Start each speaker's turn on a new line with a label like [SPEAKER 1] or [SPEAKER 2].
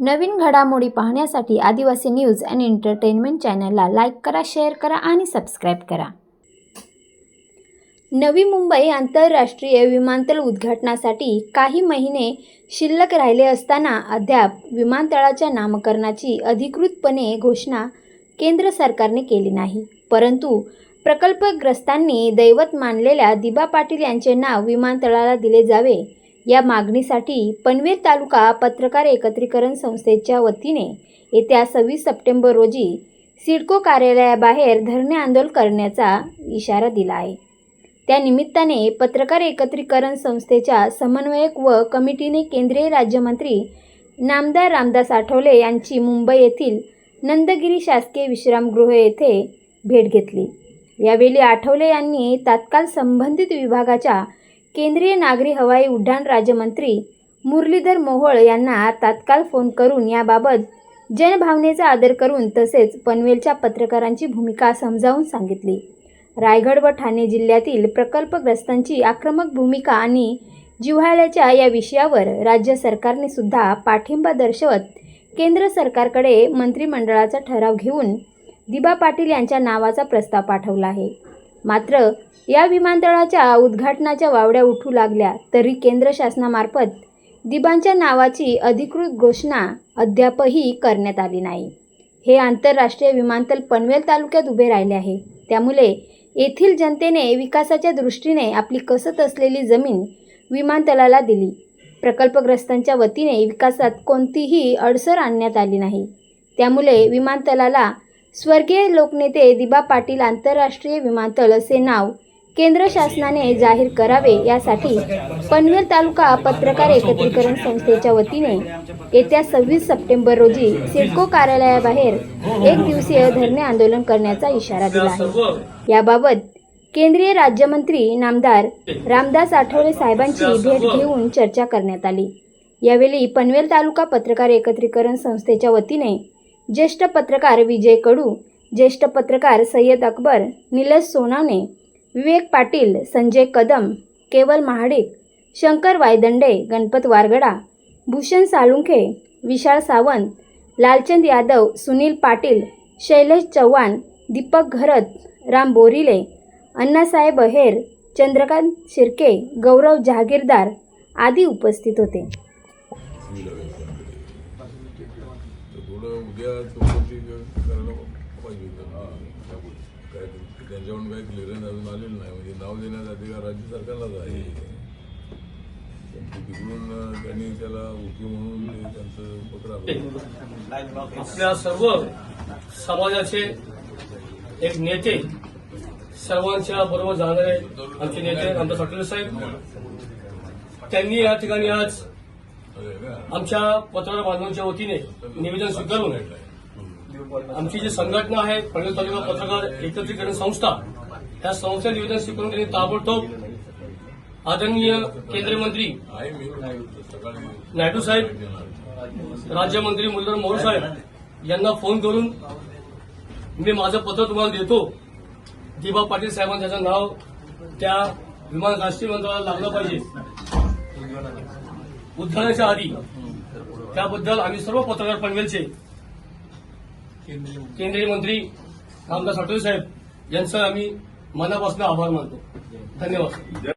[SPEAKER 1] नवीन घडामोडी पाहण्यासाठी Adivasi news and entertainment चॅनलला लाईक करा शेअर करा आणि सबस्क्राईब करा. नवी मुंबई आंतरराष्ट्रीय विमानतळ उद्घाटनासाठी काही महिने शिल्लक राहिले असताना अद्याप विमानतळाच्या नामकरणाची अधिकृतपणे घोषणा केंद्र सरकारने केली नाही. परंतु प्रकल्पग्रस्तांनी दैवत मानलेल्या दिबा पाटील यांचे नाव विमानतळाला दिले जावे या मागणीसाठी पनवेल तालुका पत्रकार एकत्रीकरण संस्थेच्या वतीने येत्या सव्वीस सप्टेंबर रोजी सिडको कार्यालयाबाहेर धरणे आंदोलन करण्याचा इशारा दिला आहे. त्यानिमित्ताने पत्रकार एकत्रीकरण संस्थेच्या समन्वयक व कमिटीने केंद्रीय राज्यमंत्री नामदार रामदास आठवले यांची मुंबई येथील नंदगिरी शासकीय विश्रामगृह येथे भेट घेतली. यावेळी आठवले यांनी तात्काळ संबंधित विभागाच्या केंद्रीय नागरी हवाई उड्डाण राज्यमंत्री मुरलीधर मोहोळ यांना तात्काळ फोन करून याबाबत जनभावनेचा आदर करून तसेच पनवेलच्या पत्रकारांची भूमिका समजावून सांगितली. रायगड व ठाणे जिल्ह्यातील प्रकल्पग्रस्तांची आक्रमक भूमिका आणि जिव्हाळ्याच्या या विषयावर राज्य सरकारने सुद्धा पाठिंबा दर्शवत केंद्र सरकारकडे मंत्रिमंडळाचा ठराव घेऊन दिबा पाटील यांच्या नावाचा प्रस्ताव पाठवला आहे. मात्र या विमानतळाच्या उद्घाटनाच्या वावड्या उठू लागल्या तरी केंद्र शासनामार्फत दिबांच्या नावाची अधिकृत घोषणा अद्यापही करण्यात आली नाही. हे आंतरराष्ट्रीय विमानतळ पनवेल तालुक्यात उभे राहिले आहे. त्यामुळे येथील जनतेने विकासाच्या दृष्टीने आपली कसत असलेली जमीन विमानतळाला दिली. प्रकल्पग्रस्तांच्या वतीने विकासात कोणतीही अडसर आणण्यात आली नाही. त्यामुळे विमानतळाला स्वर्गीय लोकनेते दिबा पाटील आंतरराष्ट्रीय विमानतळ असे नाव केंद्र शासनाने जाहीर करावे यासाठी पनवेल तालुका पत्रकार एकत्रीकरण संस्थेच्या वतीने येत्या सव्वीस सप्टेंबर रोजी सिडको कार्यालयाबाहेर एक दिवसीय धरणे आंदोलन करण्याचा इशारा दिला आहे. याबाबत केंद्रीय राज्यमंत्री नामदार रामदास आठवले साहेबांची भेट घेऊन चर्चा करण्यात आली. यावेळी पनवेल तालुका पत्रकार एकत्रीकरण संस्थेच्या वतीने ज्येष्ठ पत्रकार विजय कडू ज्येष्ठ पत्रकार सय्यद अकबर निलेश सोनावणे विवेक पाटील संजय कदम केवल महाडिक शंकर वायदंडे गणपत वारगडा भूषण साळुंखे विशाळ सावंत लालचंद यादव सुनील पाटील शैलेश चव्हाण दीपक घरत राम बोरिले अण्णासाहेब अहेर चंद्रकांत शिर्के गौरव जहागीरदार आदी उपस्थित होते.
[SPEAKER 2] उद्या चौकशी करायला पाहिजे काय त्यांच्याकडून काही क्लिअरन्स अजून आलेलं नाही. म्हणजे नाव देण्याचा अधिकार राज्य सरकारलाच आहे. तिकडून त्यांनी त्याला ओके म्हणून त्यांचं पकडावं
[SPEAKER 3] आपल्या सर्व समाजाचे एक नेते सर्वांच्या बरोबर जाणारे आमचे नेते रामदास आठवले साहेब. त्यांनी या ठिकाणी आज? आमच्या पत्रकार बांधवांच्या वतीने निवेदन स्वीकारून आमची जी संघटना आहे पनवेल तालुका पत्रकार एकत्रीकरण संस्था त्या संस्थे निवेदन स्वीकारून त्यांनी ताबडतोब आदरणीय केंद्रीय मंत्री नायडू साहेब राज्यमंत्री मुरलीधर मोहोळ साहेब यांना फोन करून मी माझं पत्र तुम्हाला देतो. दिबा पाटील साहेबांचं त्याचं नाव त्या विमान राष्ट्रीय मंत्रालयाला लागलं पाहिजे. उद्घाटनाच्या आधी. त्याबद्दल आम्ही सर्व पत्रकार पनवेलचे केंद्रीय मंत्री रामदास आठवले साहेब यांचं आम्ही मनापासून आभार मानतो. धन्यवाद.